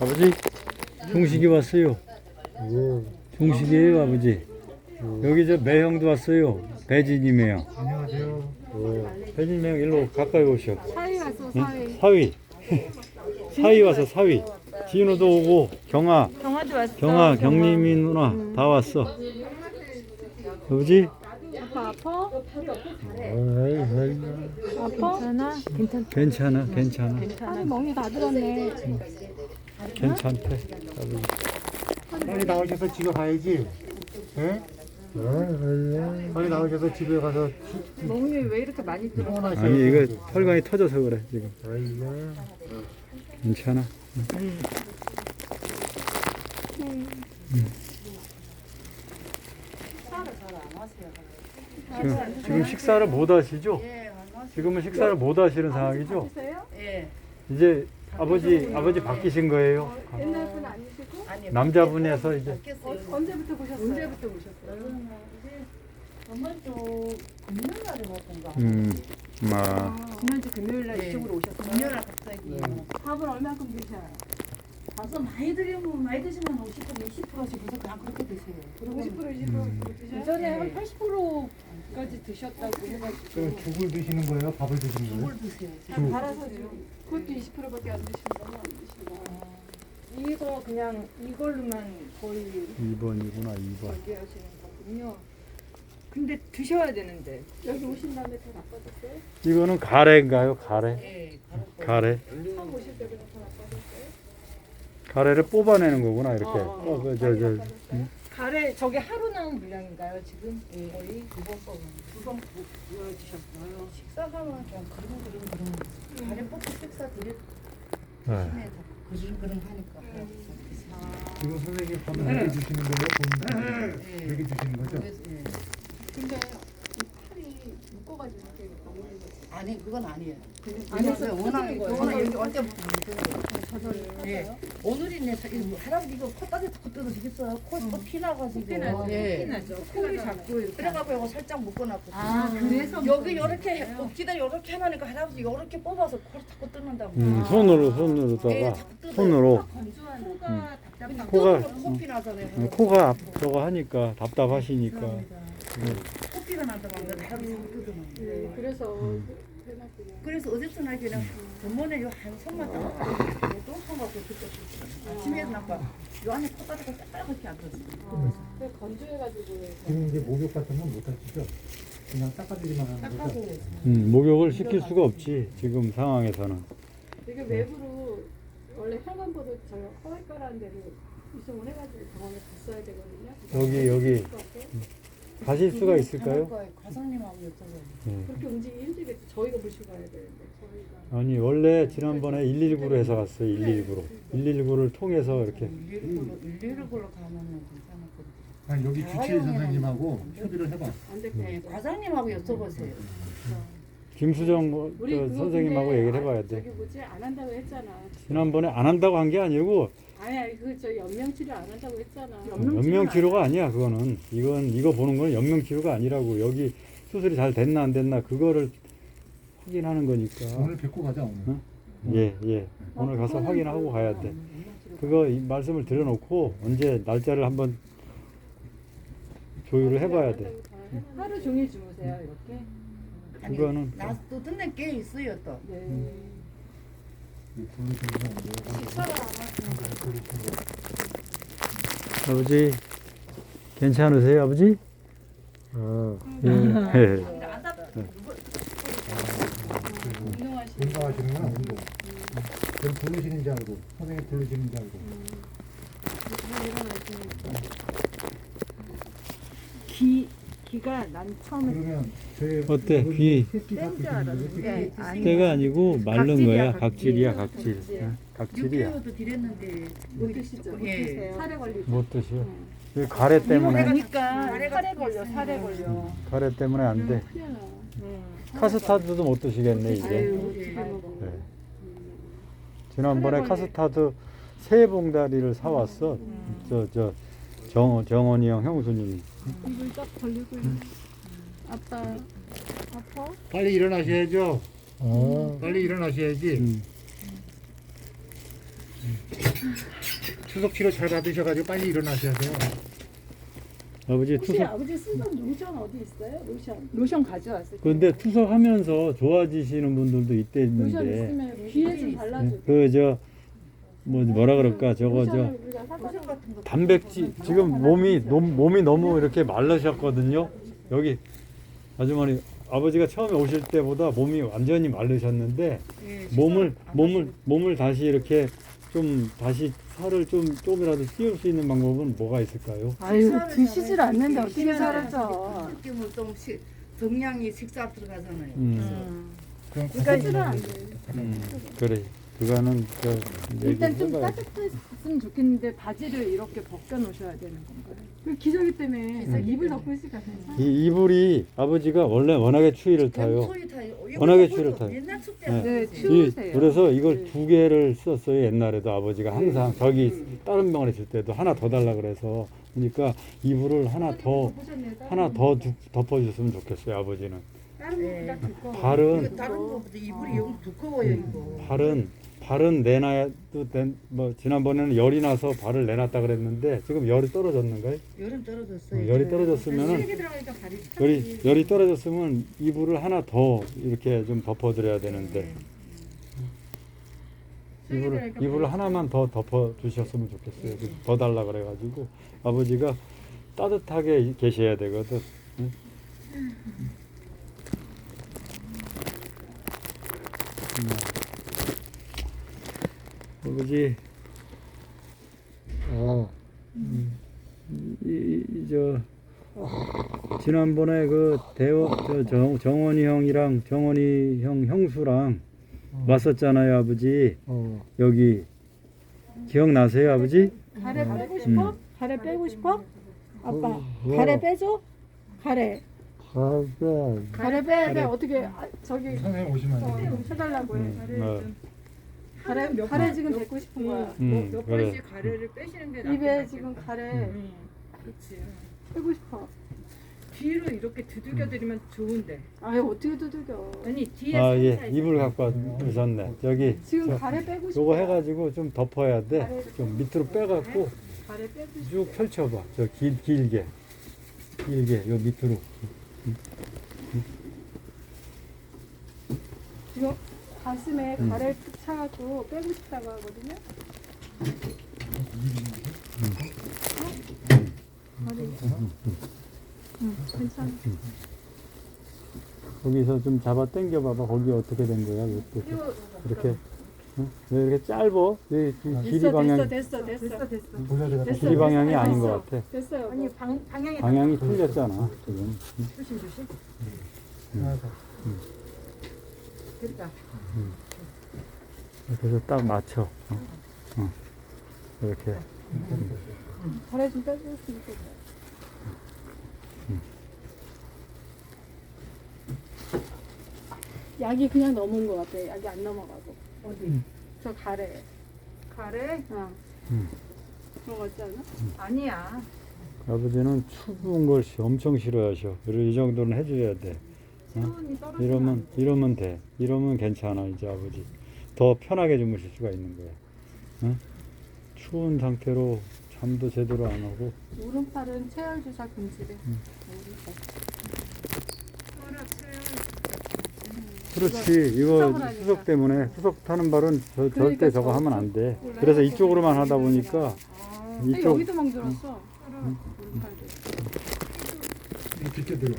아버지 종식이 왔어요. 오, 종식이에요 아버지. 여기 저 매형도 왔어요. 배진이 매형. 안녕하세요. 오, 배진이 매형 일로 가까이 오셔. 사위 왔어 응? 사위 사위. 사위 와서 사위. 진우도 오고 경아, 경화도 왔어 경아, 경림이 누나 다 왔어. 아버지 아빠 아파? 아파? 괜찮아? 괜찮 괜찮아, 괜찮아, 괜찮아 멍이 다 들었네 괜찮대. 빨리 나오셔서 집에 가야지. 예? 빨리 나오셔서 집에 가서 멍이 왜 이렇게 많이 들어? 피곤하셔. 아니 이거 혈관이 터져서 그래 지금. 아이고. 괜찮아. 지금, 지금 식사를 못 하시죠? 지금은 식사를 못 하시는 상황이죠? 예. 이제 아버지 아버지 바뀌신 거예요. 옛날 분 아니시고? 아니 남자분에서 이제 바뀌었어요. 언제부터 보셨어요? 언제부터 오셨어요? 저번주 금요일 날에 왔던가. 음, 마 지난주 금요일 날 네. 이쪽으로 오셨어요? 금요일 날 갑자기. 밥은 얼마큼 드셔요? 가서 많이 드리면 많이 드시면 50% 60%씩 해서 그냥 그렇게 드세요. 50% 20% 드셔요? 예전에 한 80%까지 드셨다고 해가지고 죽을 드시는 거예요? 밥을 드시는 거예요? 뭘 드세요? 죽. 갈아서 좀 그것도 20%밖에 안 드신다고 안 드시나 이거 그냥 이걸로만 거의 2번이구나 2번. 저기 하시는 거군요. 근데 드셔야 되는데 여기 오신 다음에 더 나빠졌어요? 이거는 가래인가요? 가래? 예. 가로 가래? 처음 오실 때보다 더 나빠졌어요? 가래를 뽑아내는 거구나 이렇게. 어, 어, 어, 그, 저, 저, 가래 저게 하루 나온 분량인가요 지금? 예. 거의 두번 뭐, 먹으면 두번 보여주셨어요. 식사하면 그냥 그런 그런 그런 가래 뽑고 식사 드리 네. 심해 그런 그런 하니까. 지금 선생님 밥을 이렇게 주시는 거예요? 본인 예. 이렇게 주시는 거죠? 예. 근데 묶어가지고 이렇게 먹는 거지 아니 그건 아니에요. 안에서 워낙 거예요. 워낙 여기 그래요. 저절로 예. 오늘이네 사- 이거 할아버지 이거 코 따뜻 코 뜯어지겠어요? 코피 나가지고. 피 나죠. 예. 나죠. 코를 잡고 이렇게. 그래갖고 이거 살짝 묶어놨고. 아 그래서 여기 요렇게 엎지다 요렇게 해놓으니까 할아버지 요렇게 뽑아서 코를 자꾸 뜯는다고. 음, 손으로 예, 손으로다가 자꾸 뜯어요. 손으로 건조한 음. 코가 답답한 코가 뜯으면 코피 나잖아요. 어, 코가 앞- 저거 하니까 답답하시니까. 코 난다고 하면 할아버지 자꾸 뜯으면. 네, 그래서 음. 그래서 어제서 나 그냥 전번에 요한 손만 따가 또 손갖고 그때 아침에 나빠 요 안에 코 따다가 빨갛게 안 떴어. 그 건조해가지고 지금 이제 목욕 같은 건 못 하시죠? 그냥 닦아주기만 하는 거죠? 음, 목욕을 시킬 수가 없지 지금 상황에서는. 이게 외부로 원래 혈관보도 저 허리가라는 데로 이송을 해가지고 병원에 갔어야 되거든요. 여기 여기 가실 수가 있을까요? 과장님하고 여쭤봐요. 네. 그렇게 움직이기 힘들겠죠. 저희가 모시고 가야 되는데 저희가 아니 원래 지난번에 119로 해서 갔어요 119로 119를 통해서 이렇게 119로 119로 가면은 괜찮았거든. 아니 여기 주치의 선생님하고 협의를 해봐. 안될 네, 거예요. 과장님하고 여쭤보세요. 김수정 우리 그거 선생님하고 근데 얘기를 해봐야 아, 저기 돼. 뭐지 안 한다고 했잖아. 지난번에 안 한다고 한 게 아니고 아니 아니 그저 연명 치료 안 한다고 했잖아. 연명 치료가 아니야 그거는 이건 이거 보는 건 연명 치료가 아니라고 여기 수술이 잘 됐나 안 됐나 그거를 확인하는 거니까 오늘 뵙고 가자 오늘. 응? 예 예. 오늘 가서 확인하고 가야 돼. 그거 이 말씀을 드려놓고 언제 날짜를 한번 조율을 해봐야 돼. 하루 종일 주무세요 이렇게? 아니, 그거는 나또 듣는 게 있어요 또. 네. 아버지 괜찮으세요 아버지? 어, 예. 운동하시는구나 운동. 그럼 부르시는 줄 알고 선생님 부르시는 줄 알고. 귀 귀가 난 처음에 그러면 어때? 귀 새끼 줄 있는 거예요? 네, 아니 때가 아니고 마른 각질이야, 거야 각질. 각질이야 각질 응, 각질이야 6개월도 드렸는데 못 드시죠? 못 예. 드세요. 살에 걸리죠. 못 드셔 이 가래 때문에 그러니까 살에 걸려 살에 걸려. 가래 때문에 안 돼 큰일 나. 카스타드도 못 드시겠네 이제 아유 예. 어떻게 먹어. 네. 지난번에 카스타드 세 봉다리를 사 왔어 저 저 정, 정원이 형 형수님이 입을 딱 벌리고 있어. 아빠 아파? 빨리 일어나셔야죠. 어. 빨리 일어나셔야지. 음. 추석 치료 잘 받으셔가지고 빨리 일어나셔야 돼요. 아버지 혹시 투석 아버지 쓰던 로션 어디 있어요? 로션. 로션 가져왔어요. 근데 투석하면서 좋아지시는 분들도 로션 있는데 있으면 귀에 좀 발라줘. 그 저 뭐 뭐라 그럴까 저거 저 로션을 우리가 사다 로션 같은 거 단백질 지금 몸이 너무, 몸이 너무 이렇게 말르셨거든요. 여기 아주머니 아버지가 처음에 오실 때보다 몸이 완전히 말르셨는데 예, 몸을 몸을. 몸을 다시 이렇게 좀 다시 살을 좀 조금이라도 띄울 수 있는 방법은 뭐가 있을까요? 아유 드시질. 않는데 어떻게 살았어? 특히 뭐좀 정량이 식사 들어가잖아요. 음, 그럼 그러니까. 돼요. 음 그래 그거는 저 일단 좀. 따뜻했으면 좋겠는데 바지를 이렇게 벗겨 놓으셔야 되는 건가요? 그 기저귀 때문에 입을 덮고 있으니까 괜찮아. 이 이불이 아버지가 원래 워낙에 추위를 타요. 소리 타요. 워낙에 보죠. 타요. 옛날 축제 네. 네, 이, 추우세요. 그래서 이걸 네. 두 개를 썼어요 옛날에도 아버지가 항상 저기 다른 병원에 있을 때도 하나 더 달라 그래서 그러니까 이불을 하나 더 하나 더 두- 덮어주셨으면 좋겠어요 아버지는 다른 네. 두꺼워. 발은 이거 다른 거보다 이불이 영 두꺼워요 이거. 발은 발은 내놔도 된, 뭐 지난번에는 열이 나서 발을 내놨다 그랬는데 지금 열이 떨어졌는가요? 여름 떨어졌어요. 어, 열이 떨어졌으면은 세게 들어가니까 발이 열이 열이 떨어졌으면 이불을 하나 더 이렇게 좀 덮어드려야 되는데 이불을 이불을 하나만 더 덮어 주셨으면 좋겠어요. 그더 달라 그래가지고 아버지가 따뜻하게 계셔야 되거든. 응? 음. 아버지, 어. 이, 이, 저 지난번에 그 대원 저 정, 정원이 형이랑 정원이 형 형수랑 왔었잖아요, 아버지. 어. 여기 기억나세요, 아버지? 가래 빼고 싶어? 가래 빼고 싶어? 아빠 어, 가래 어. 빼줘? 가래 가래. 가래 빼야 돼 어떻게 아, 저기 선생님 오시면 안 돼요. 어, 해달라고 해 음, 어, 가래 가래 지금 뱉고 싶은 거야 음, 몇 그래. 번씩 가래를 빼시는 게 입에 낫겠다. 지금 가래 음, 그렇지. 빼고 싶어 뒤로 이렇게 두들겨드리면 좋은데. 아유 어떻게 두들겨 아니 뒤에 아, 살살 예, 이불 갖고 오셨네. 저기 지금 저, 가래 빼고 싶어 요거 해가지고 좀 덮어야 돼. 좀 밑으로 빼갖고 가래 빼고 싶어 쭉 펼쳐봐. 저 길, 길게. 길게, 요 밑으로. 지금 가슴에 가래 툭 차갖고 빼고 싶다고 하거든요 응, 괜찮아. 거기서 좀 잡아 당겨 봐봐. 거기 어떻게 된 거야. 이거 이렇게. 응? 왜 이렇게 짧어? 왜그 길이 됐어, 방향, 됐어, 됐어, 됐어, 됐어. 됐어. 길이 방향이 아닌. 것 같아. 됐어요. 아니 방 방향이 방향이 틀렸잖아, 지금. 조심 조심. 됐다. 그래서 딱 맞춰. 어. 어. 이렇게. 가래 좀 빼줬으면 좋겠다. 약이 그냥 넘은 것 같아. 약이 안 넘어가고. 어디? 저 가래. 가래? 어. 음. 그런 거 같지 않아? 아니야. 아버지는 추운 걸 시- 엄청 싫어하셔. 그리고 이 정도는 해줘야 돼. 떨어지면 이러면 이러면 돼. 이러면 괜찮아 이제 아버지. 더 편하게 주무실 수가 있는 거야. 응? 추운 상태로 잠도 제대로 안 오고. 오른팔은 체열 주사 금지래. 음. 오른팔. 그렇지. 이거 수석을 하니까. 수석 때문에 수석 타는 발은 저, 절대 그러니까 저거 저- 하면 안 돼. 그래서 이쪽으로만 하다 보니까 아, 근데 이쪽 여기도 멍들었어. 오른팔도. 이렇게 들어.